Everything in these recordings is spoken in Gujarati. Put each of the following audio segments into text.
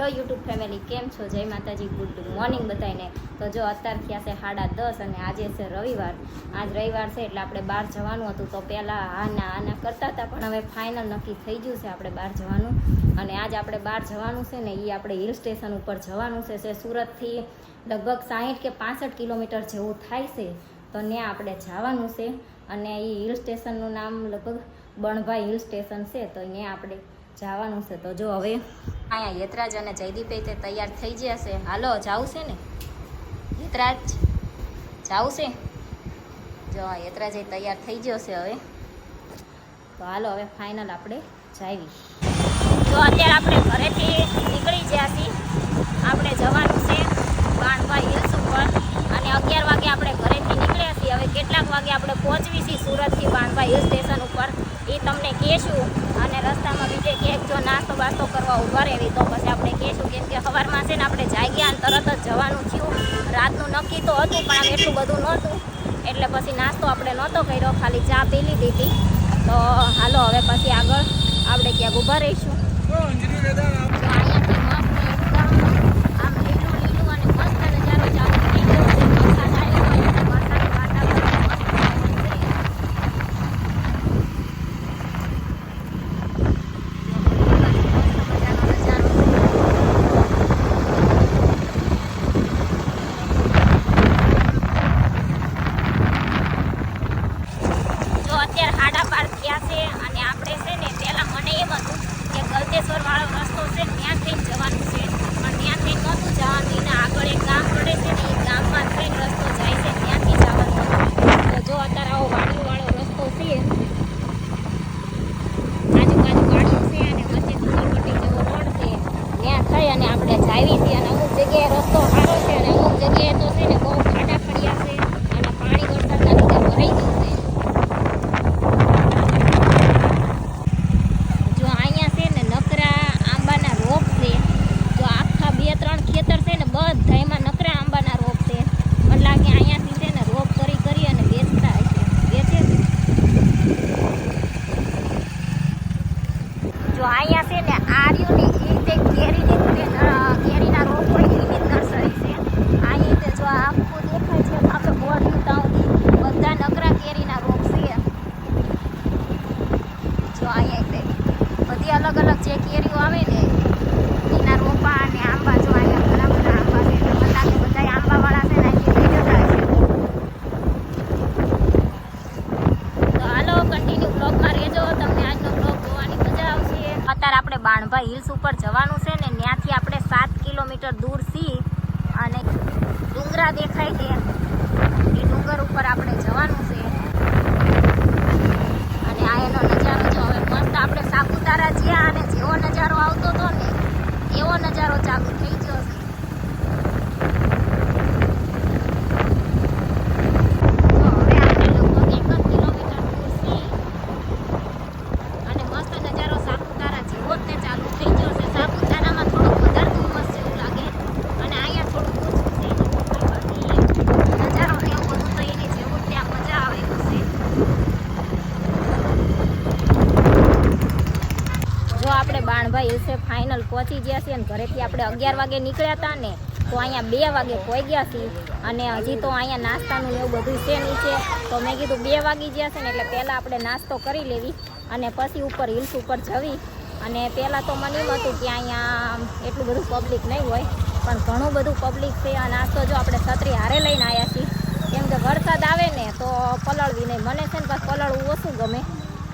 હેલો યુટ્યુબ ફેમિલી, કેમ છો? જય માતાજી, ગુડ મોર્નિંગ બધાને તો જો અત્યારે થયા છે સાડા દસ અને આજે છે રવિવાર. આજ રવિવાર છે એટલે આપણે બહાર જવાનું હતું તો પહેલાં આના આના કરતા હતા, પણ હવે ફાઇનલ નક્કી થઈ ગયું છે આપણે બહાર જવાનું. અને આજ આપણે બહાર જવાનું છે ને એ આપણે હિલ સ્ટેશન ઉપર જવાનું છે, જે સુરતથી લગભગ સાહીઠ કે પાસઠ કિલોમીટર જેવું થાય છે. તો ત્યાં આપણે જવાનું છે. અને એ હિલ સ્ટેશનનું નામ લગભગ બણભાઈ હિલ સ્ટેશન છે. તો ત્યાં આપણે જવાનું છે તો જો હવે અહીંયા યતરાજ અને જયદીપે તે તૈયાર થઈ ગયા છે. હાલો, જાવું છે ને? યતરાજ, જાવું છે? જો આ યતરાજ એ તૈયાર થઈ ગયો છે હવે. તો હાલો, હવે ફાઇનલ આપણે જાવી તો અત્યારે આપણે ઘરેથી નીકળી ગયા છીએ. આપણે જવાનું છે બાણભાઈ હિલ્સ ઉપર. અને અગિયાર વાગે આપણે ઘરેથી નીકળ્યા છીએ. હવે કેટલાક વાગે આપણે પહોંચવી છીએ સુરતથી બાણભાઈ હિલ સ્ટેશન ઉપર. એ તમને કહેશું. અને રસ્તામાં બીજે ક્યાંક જો નાસ્તો બાસ્તો કરવા ઊભા રહેવી તો પછી આપણે કહેશું કેમ કે સવારમાં છે ને આપણે જાગ્યા અને તરત જ જવાનું થયું. રાતનું નક્કી તો હતું પણ આમ એટલું બધું નહોતું. એટલે પછી નાસ્તો આપણે નહોતો કર્યો, ખાલી ચા પી લીધી હતી તો હાલો હવે પછી આગળ આપણે ક્યાંક ઊભા રહીશું તો અહીંયાથી મસ્ત એકદમ આમ લીલું લીલું અને મસ્ત નજારો ચાલુ થઈ ગયો છે વરસાદ આવ્યો હોય એટલે વરસાદનું વાતાવરણ મસ્ત છે જો અત્યારે હાડા પાર થયા છે અને આપણે છે ને પહેલા મને એમ હતું કે ગલતેશ્વર વાળો રસ્તો છે ને ત્યાં થઈને જવાનું છે પણ ત્યાં થઈને નહોતું જવાનું એના આગળ એક ગામ પડે છે ને એ ગામમાં થઈને રસ્તો જાય છે ત્યાંથી જવાનું હતું તો જો અત્યારે આવો વાડીઓ વાળો રસ્તો છે આજુબાજુ વાડીઓ છે અને વચ્ચે ઝુંપડપટ્ટી જેવો રોડ છે ત્યાં થઈ અને આપણે જાવી છીએ અને અમુક જગ્યાએ રસ્તો સારો છે અને અમુક જગ્યાએ તો છે ને બહુ ખાડા પડ્યા છે અને પાણી વરસાદના લીધે ભરાઈ ગયું છે જો અહીંયા છે ને નકરા આંબાના રોપ છે જો આખા બે ત્રણ ખેતર છે ને બધાયમાં નકરા આંબાના રોપ છે મને લાગે અહીંયાથી છે ને રોપ કરી કરી અને વેચતા હશે વેચે છે જો અહીંયા છે ને આર્યુની એ જે કેરીની તે, અ, કેરીના રોપ હોય એની જ નર્સરી છે અહીં તે જો આ આખું દેખાય છે આપણે બોર્ડ સુધી બધા નકરા કેરીના રોપ છે જો અહીંયા તે બધી અલગ અલગ જે કેરીઓ આવે ને, એના રોપા અને આંબા જો અહીંયા ઘણા બધા આંબા છે એટલે બધા લાગે બધા આંબાવાળા છે ને અહીંથી લઈ જતા હશે. તો હાલો કન્ટિન્યુ બ્લોગમાં રહેજો, તમને આજનો બ્લોગ જોવાની મજા આવશે. અત્યારે આપણે બાણભાઈ હિલ્સ ઉપર જવાનું છે ને ત્યાંથી આપણે સાત કિલોમીટર દૂર છીએ અને ડુંગરા દેખાય છે એ ડુંગર ઉપર આપણે જવાનું છે અને આ એનો નજારો જો હવે મસ્ત આપણે સાપુતારા જ્યાં અને જેવો નજારો આવતો હતો ને એવો નજારો ચાલુ થઈ ગયો છે જો હવે આપણે લગભગ એક જ કિલોમીટર દૂર છીએ અને મસ્ત નજારો સાપુતારા જેવો જ તે ચાલુ થઈ ગયો છે સાપુતારામાં થોડુંક વધારે ધુમ્મસ જેવું લાગે અને અહીંયા થોડુંક ઓછું છે બાકી નજારો ને એવું બધું તો એની જેવું જ ત્યાં મજા આવે એવું છે જો આપણે હિલ્સે ફાઇનલ પહોંચી ગયા છીએ અને ઘરેથી આપણે અગિયાર વાગે નીકળ્યા હતા ને, તો અહીંયા બે વાગે પહોંચ્યા છીએ અને હજી તો અહીંયા નાસ્તાનું એવું બધું છે નીચે તો મેં કીધું બે વાગી ગયા છે ને, એટલે પહેલાં આપણે નાસ્તો કરી લેવી અને પછી ઉપર હિલ્સ ઉપર જવી. અને પહેલાં તો મને એમ હતું કે અહીંયા એટલું બધું પબ્લિક નહીં હોય, પણ ઘણું બધું પબ્લિક છે. આ નાસ્તો જો આપણે છત્રી હારે લઈને આવ્યા છીએ. કેમ કે વરસાદ આવે ને, તો પલળવી નહીં મને છે ને પાછું પલળવું ઓછું ગમે.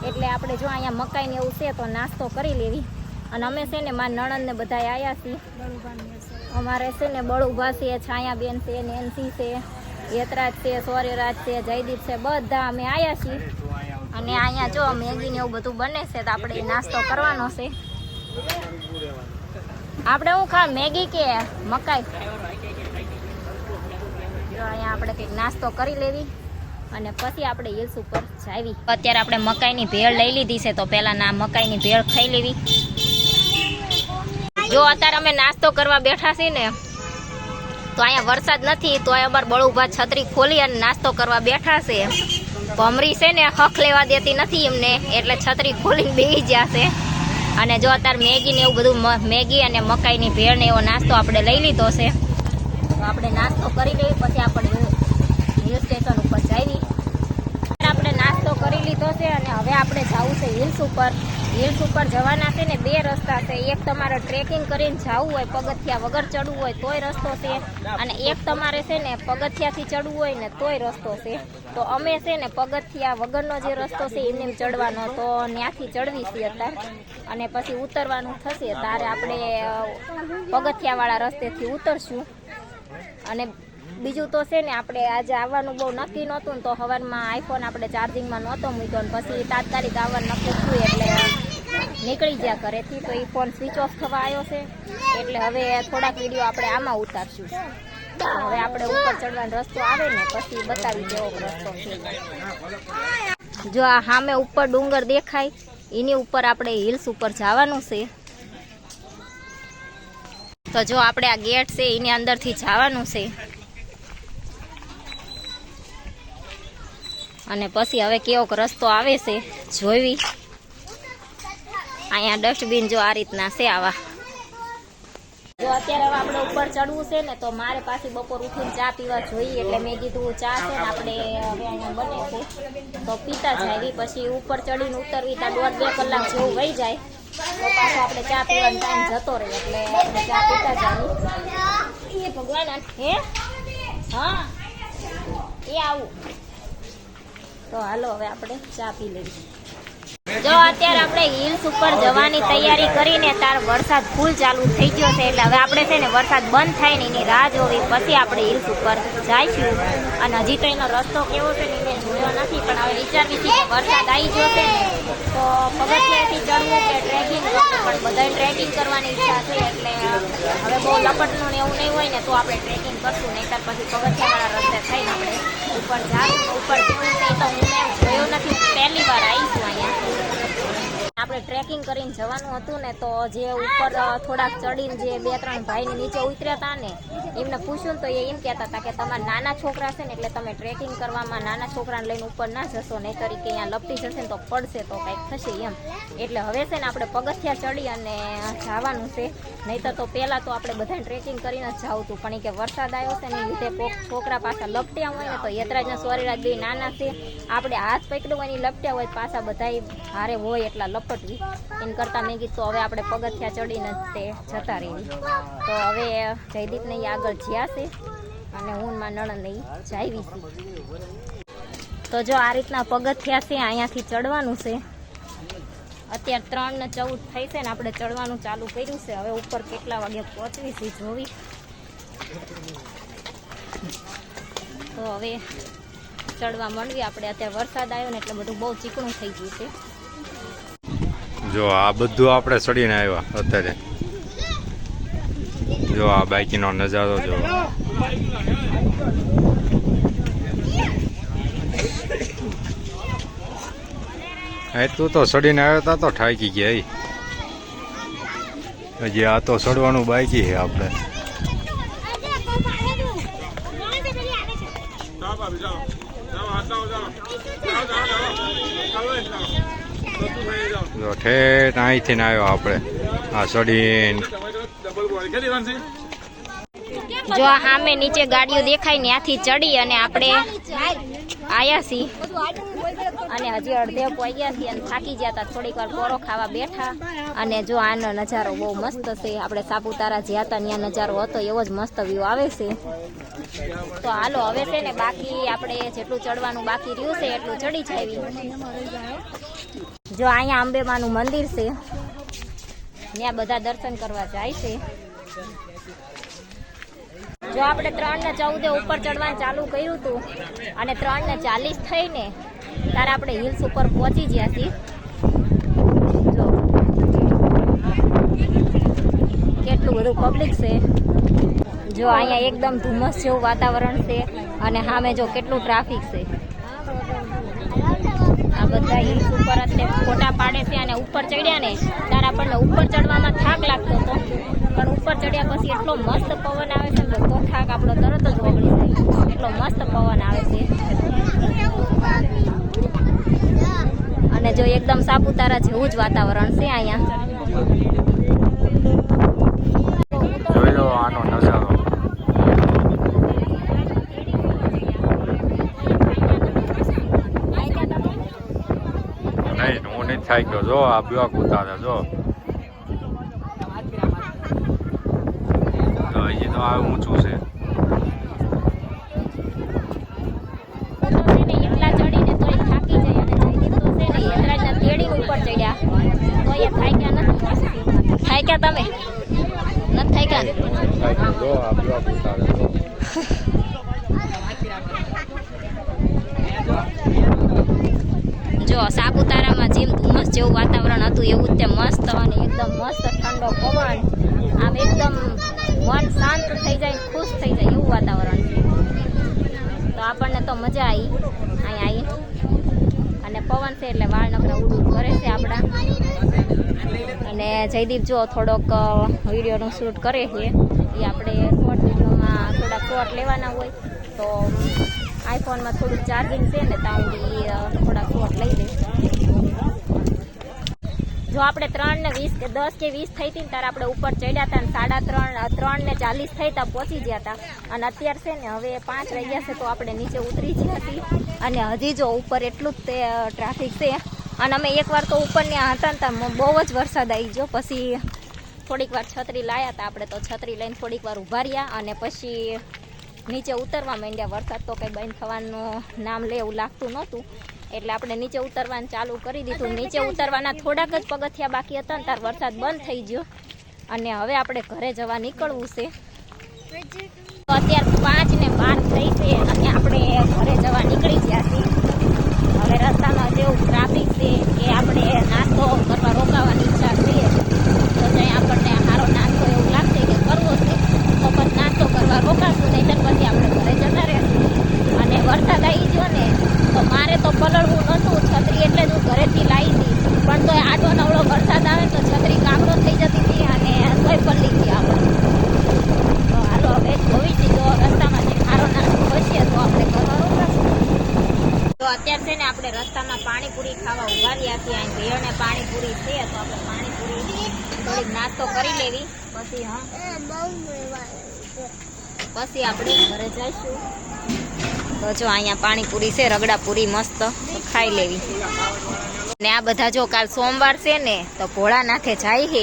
એટલે આપણે જો અહીંયા મકાઈને એવું છે, તો નાસ્તો કરી લેવી. અને અમે છે ને મારા નણંદ ને બધા આવ્યા છીએ. અમારે છે ને બળુભા છે, છાયાબેન છે, નેન્સી છે, યતરાજ છે, સૌર્યરાજ છે, જયદીપ છે, બધા અમે આવ્યા છીએ. અને અહીંયા જો મેગી ને એવું બધું બને છે તો આપણે નાસ્તો કરવાનો છે. આપણે શું ખા મેગી કે મકાઈ? અહીંયા આપણે કંઈક નાસ્તો કરી લેવી અને પછી આપણે હિલ્સ ઉપર જાવી. અત્યારે આપણે મકાઈની ભેળ લઈ લીધી છે તો પહેલાં ના મકાઈની ભેળ ખાઈ લેવી. જો અત્યારે અમે નાસ્તો કરવા બેઠા છીએ ને, તો અહીંયા વરસાદ નથી, તો અહીંયા અમાર બળુભા છત્રી ખોલી અને નાસ્તો કરવા બેઠા છે. ભમરી છે ને હક લેવા દેતી નથી એમને, એટલે છત્રી ખોલીને બેસી જશે અને જો અત્યારે મેગી ને એવું બધું મેગી અને મકાઈની ભેળ ને એવો નાસ્તો આપણે લઈ લીધો છે. તો આપણે નાસ્તો કરી લઈએ, પછી આપણે હિલ સ્ટેશન ઉપર આપણે નાસ્તો લીધો છે અને હવે આપણે જવું છે હિલ્સ ઉપર. હિલ્સ ઉપર જવાના છે ને બે રસ્તા છે. એક તમારે ટ્રેકિંગ કરીને જવું હોય પગથિયા વગર ચડવું હોય તોય રસ્તો છે. અને એક તમારે છે ને પગથિયાથી ચડવું હોય ને તોય રસ્તો છે. તો અમે છે ને પગથિયા વગરનો જે રસ્તો છે એમને ચડવાનો. તો ત્યાંથી ચડવી છીએ અત્યારે. અને પછી ઉતરવાનું થશે. ત્યારે આપણે પગથિયાવાળા રસ્તેથી ઉતરશું. અને બીજું તો છે ને આપણે આજે આવવાનું બહુ નક્કી નહોતું તો સવારમાં આઈફોન આપણે ચાર્જિંગમાં નહોતો મૂક્યો ને પછી તાત્કાલિક આવવાનું નક્કી થયું એટલે નીકળી ગયા ઘરેથી તો એ ફોન સ્વિચ ઓફ થવા આવ્યો છે. એટલે હવે થોડાક વીડિયો આપણે આમાં ઉતારશું. હવે આપણે ઉપર ચડવાનો રસ્તો આવે ને પછી બતાવી દેવો રસ્તો જો આ સામે ઉપર ડુંગર દેખાય, એની ઉપર આપણે હિલ્સ ઉપર જવાનું છે. તો જો આપણે આ ગેટ છે, એની અંદરથી જવાનું છે. અને પછી હવે કેવો રસ્તો આવે છે, જોઈવી. અહીંયા ડસ્ટબિન જો આ રીતના છે આવા. જો અત્યારે હવે આપણે ઉપર ચડવું છે ને, તો મારે પાછી બપોર ઉઠીને ચા પીવા જોઈએ, એટલે મેં કીધું ચા છે ને આપણે અહીંયા બને છે. તો પીતા જાય પછી ઉપર ચડીને ઉતરવી, ત્યાં દોઢ બે કલાક જેવું વહી જાય. તો પાછો આપણે ચા પીવાનો ટાઈમ જતો રહે, એટલે આપણે ચા પીતા જાય ભગવાન, હે? હા. એ આવું. તો હાલો હવે આપણે ચા પી લઈએ જો અત્યારે આપણે હિલ્સ ઉપર જવાની તૈયારી કરીને તાર વરસાદ ફૂલ ચાલુ થઈ ગયો છે એટલે હવે આપણે છે ને વરસાદ બંધ થાય ને એની રાહ જોવી. પછી આપણે હિલ્સ ઉપર જઈશું. અને હજી તો એનો રસ્તો કેવો છે ને જોયો નથી, પણ હવે વિચારવી છે વરસાદ આવી ગયો છે તો પગથિયાથી ચડવું કે ટ્રેકિંગ પણ બધાય ટ્રેકિંગ કરવાની ઈચ્છા છે એટલે હવે બહુ લપટનું ને એવું નહીં હોય ને તો આપણે ટ્રેકિંગ કરશું. નહીં નહીંતર પછી પગથિયાવાળા રસ્તે થઈને આપણે ઉપર જાશું. ઉપર કેવું છે તો હું મેં જોયું નથી. પહેલી વાર આવીશું અહીંયા. આપણે ટ્રેકિંગ કરીને જવાનું હતું ને તો જે ઉપર થોડાક ચડીને જે બે ત્રણ ભાઈને નીચે ઉતર્યા હતા ને, એમને પૂછ્યું તો એ એમ કહેતા હતા કે તમારા નાના છોકરા છે ને એટલે તમે ટ્રેકિંગ કરવામાં નાના છોકરાને લઈને ઉપર ના જશો નહીં તરીકે અહીંયા લપટી જશે ને તો પડશે તો કંઈક થશે એમ. એટલે હવે છે ને આપણે પગથિયા ચડી અને જવાનું છે. નહીંતર તો પહેલાં તો આપણે બધા ટ્રેકિંગ કરીને જ જવું હતું પણ એ કે વરસાદ આવ્યો છે ને લીધે છોકરા પાછા લપટ્યા હોય ને તો યતરાજના સ્વરીરાજ બે નાના છે. આપણે હાથ પકડ્યું હોય ને લપટ્યા હોય પાછા બધાય હારે હોય એટલા લપટવી એમ કરતાં મેં કીધું હવે આપણે પગથિયા ચડીને જ તે જતા રહીએ. તો હવે જયદીપને ઈ આગળ જ્યાં છે અને હું માં નણંદ ઈ જાવી છે. તો જો આ રીતના પગથિયા છે, અહીંયાથી ચડવાનું છે. અત્યારે ત્રણ ને ચૌદ થઈ છે ને આપણે ચડવાનું ચાલુ કર્યું છે. હવે ઉપર કેટલા વાગે પહોંચવી છે જોવી. તો હવે ચડવા માંડવી. આપણે અત્યારે વરસાદ આવ્યો ને એટલે બધું બહુ ચીકણું થઈ ગયું છે. જો, આ બધું આપણે ચડીને આવ્યા અત્યારે. જો, આ બાઈકીનો નજારો જો. એટલું તો ચડીને આવ્યો હતા તો ઠાકી ગયા. હજી આ તો ચડવાનું બાઈકી છે આપણે. જો ઠેઠ અહીંથી આવ્યો આપણે. આ સડીન. જો સામે નીચે ગાડીઓ દેખાય ને ત્યાંથી ચડી અને આપણે આયા છીએ. અને હજી અડધે પહોંચ્યા છીએ અને થાકી ગયા હતા. થોડીક વાર કોરો ખાવા બેઠા. અને જો આનો નજારો બહુ મસ્ત છે. આપણે સાપુતારા જ્યાં હતા ત્યાં નજારો હતો. એવો જ મસ્ત વ્યૂ આવે છે. તો હાલો, હવે છે ને બાકી આપણે જેટલું ચડવાનું બાકી રહ્યું છે, એટલું ચડી જાવી જો અહીંયા અંબેમાનું મંદિર છે. ત્યાં બધા દર્શન કરવા જાય છે. જો આપણે ત્રણ ને ચૌદે ઉપર ચડવાનું ચાલુ કર્યું હતું અને ત્રણ ને ચાલીસ થઈને ત્યારે આપણે હિલ્સ ઉપર પહોંચી ગયા છીએ. જો. કેટલું બધું પબ્લિક છે. જો અહીંયા એકદમ ધુમ્મસ જેવું વાતાવરણ છે અને સામે જો કેટલું ટ્રાફિક છે. બધા હિલ્સ ઉપર જ ફોટા પાડે છે અને ઉપર ચડ્યા ને ત્યારે આપણને ઉપર ચડવામાં થાક લાગતો હતો. પણ ઉપર ચડ્યા પછી એટલો મસ્ત પવન આવે છે ને તો થાક આપણો તરત જ ઓગળી જાય. એટલો મસ્ત પવન આવે છે. અને જો એકદમ સાપુતારા જેવું જ વાતાવરણ છે અહીંયા. થાય ગયો જો આ બ્લોક ઉતારે જો. તો હજી તો આ ઊંચું છે. થાક્યા તમે? નથી થાક્યા? જો આ બ્લોક ઉતારે જો સાપુતારામાં જેમ જેવું વાતાવરણ હતું એવું તે મસ્ત અને એકદમ મસ્ત ઠંડો પવન. આમ એકદમ મન શાંત થઈ જાય ખુશ થઈ જાય એવું વાતાવરણ તો આપણને તો મજા આવી. અહીંયા આવી અને પવન છે એટલે વાળ નકરા ઉડું કરે છે આપણા. અને જયદીપ જો થોડોક વિડીયોનું શૂટ કરે છે. એ આપણે શોર્ટ વિડીયોમાં થોડા શોર્ટ લેવાના હોય તો આઈફોનમાં થોડુંક ચાર્જિંગ છે ને ત્યાં થોડાક શોર્ટ લઈ લઈશ જો આપણે ત્રણ ને વીસ દસ કે વીસ થઈ હતી ને ત્યારે આપણે ઉપર ચડ્યા હતા ને સાડા ત્રણ ત્રણ ને ચાલીસ થઈ ત્યાં પહોંચી ગયા હતા અને અત્યારે છે ને હવે પાંચ રહી ગયા છે, તો આપણે નીચે ઉતરી જ હતી અને હજી જો ઉપર એટલું જ તે ટ્રાફિક છે. અને અમે એકવાર તો ઉપર ત્યાં હતા ને ત્યાં બહુ જ વરસાદ આવી ગયો. પછી થોડીક વાર છત્રી લાયા હતા આપણે, તો છત્રી લઈને થોડીક વાર ઊભા રહ્યા. અને પછી નીચે ઉતરવા માંડ્યા. વરસાદ તો કંઈ બંધ થવાનું નામ લે એવું લાગતું નહોતું. એટલે આપણે નીચે ઉતરવાનું ચાલુ કરી દીધું. નીચે ઉતરવાના થોડાક જ પગથિયા બાકી હતા ને તાર વરસાદ બંધ થઈ ગયો. અને હવે આપણે ઘરે જવા નીકળવું છે. તો અત્યારે પાંચ ને બાર થઈ છે અને આપણે ઘરે જવા નીકળી ગયા છીએ. હવે રસ્તામાં જેવું ટ્રાફિક છે કે આપણે નાસ્તો કરવા રોકાવાની ઈચ્છા છે. તો જ્યાં આપણને સારો નાસ્તો એવું લાગશે કે કરવો છે. તો પછી નાસ્તો કરવા રોકાશું નહીં પછી આપણે ઘરે જતા રહેશું. અને વરસાદ આવી ગયો ને તો મારે તો પલળવું નહોતું છત્રી એટલે જ હું ઘરેથી લાવી હતી પણ તો આડો નવળો વરસાદ આવે તો છત્રી કાગડો થઈ જતી હતી અને તોય પલળી હતી આપણે. તો હાલો હવે જોઈ છે તો રસ્તામાં જે સારો નાસ્તો હશે તો આપણે કરવા રોકાશું. તો અત્યારે છે ને આપણે રસ્તામાં પાણીપુરી ખાવા ઊભા રહ્યા છીએ. અહીં ભેળ ને પાણીપુરી છે તો આપણે પાણીપુરી થોડીક નાસ્તો કરી લેવી. પછી હા. પછી આપણે ઘરે જઈશું. તો જો અહીંયા પાણીપુરી છે, રગડાપુરી મસ્ત ખાઈ લેવી. ને આ બધા જો કાલ સોમવાર છે ને, તો ભોળાનાથે જાય છે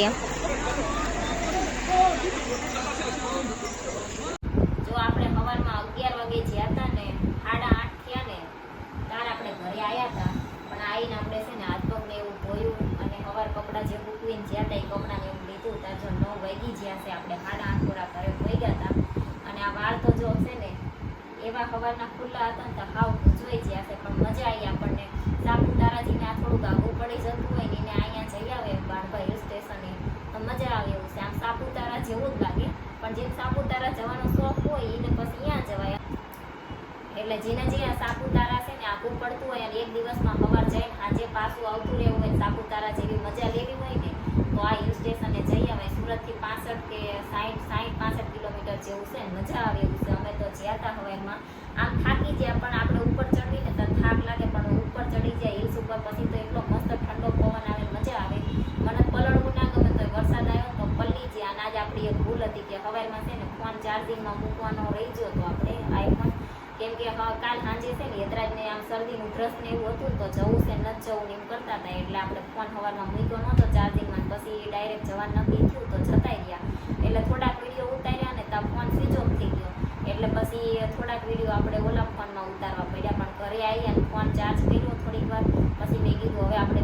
જો આપણે સવારમાં અગિયાર વાગે જ્યાં હતા ને સાડા આઠ થયા ને તાર આપણે ઘરે આવ્યા હતા પણ આવીને આપણે છે ને હાથ પગને એવું ધોયું અને સવાર કપડાં જે મૂકવીને જ્યાં હતા એ કપડાને એવું લીધું ત્યાં જો નવ વાગી જ્યાં છે આપણે સાડા આઠ થોડા ઘરે હોઈ ગયા હતા અને આ વાળ તો જો છે ને એવા હવાના ખુલ્લા હતા ને હાવ ભૂજવાઈ ગયા છે પણ મજા આવી આપણને. સાપુતારાજીને આ થોડુંક આગું પડી જતું હોય ને એને અહીંયા જઈ આવે બાળભાઈ હિલ સ્ટેશને તો મજા આવે એવું છે. આમ સાપુતારા જેવું જ લાગે. પણ જેમ સાપુતારા જવાનો શોખ હોય એને પછી અહીંયા જવાય. એટલે જેને જ્યાં સાપુતારા છે ને આગું પડતું હોય અને એક દિવસમાં સવાર જઈને સાંજે પાછું આવતું રહેવું હોય સાપુતારા જેવી મજા લેવી હોય ને, તો આ હિલ સ્ટેશને જઈ આવે. સુરતથી પાસઠ કે સાઠ સાઠ પાસઠ કિલોમીટર જેવું છે મજા આવે અમે હતા હવારમાં આમ થાકી ગયા, પણ આપણે ઉપર ચડીને તો થાક લાગે, પણ ઉપર ચડી જાય, હિલ્સ ઉપર, પછી તો એટલો મસ્ત ઠંડો પવન આવે, મજા આવે. મને પલળવું ના ગમે તો વરસાદ આવ્યો તો પલ્લી ગયા અને આજે આપણી એક ભૂલ હતી કે હવાઈમાં છે ને ફોન ચાર્જિંગમાં મૂકવાનો રહી ગયો તો આપણે આઈફોન કેમ કે કાલ સાંજે છે ને યદરાજને આમ શરદીનું ઉધરસ ને એવું હતું, તો જવું છે નથી જવું એમ કરતા હતા, એટલે આપણે ફોન હવારમાં મૂક્યો નહોતો ચાર્જિંગમાં પછી ડાયરેક્ટ જવા નક્કી થયું તો જતા રહ્યા. એટલે થોડાક વીડિયો ઉતાર્યા ને ત્યાં ફોન સ્વિચ ઓફ થઈ ગયો એટલે પછી થોડાક વીડિયો આપણે ઓલા ફોનમાં ઉતારવા પડ્યા. પણ ઘરે આવી અને ફોન ચાર્જ કર્યો થોડીક વાર. પછી મેં કીધું, હવે આપણે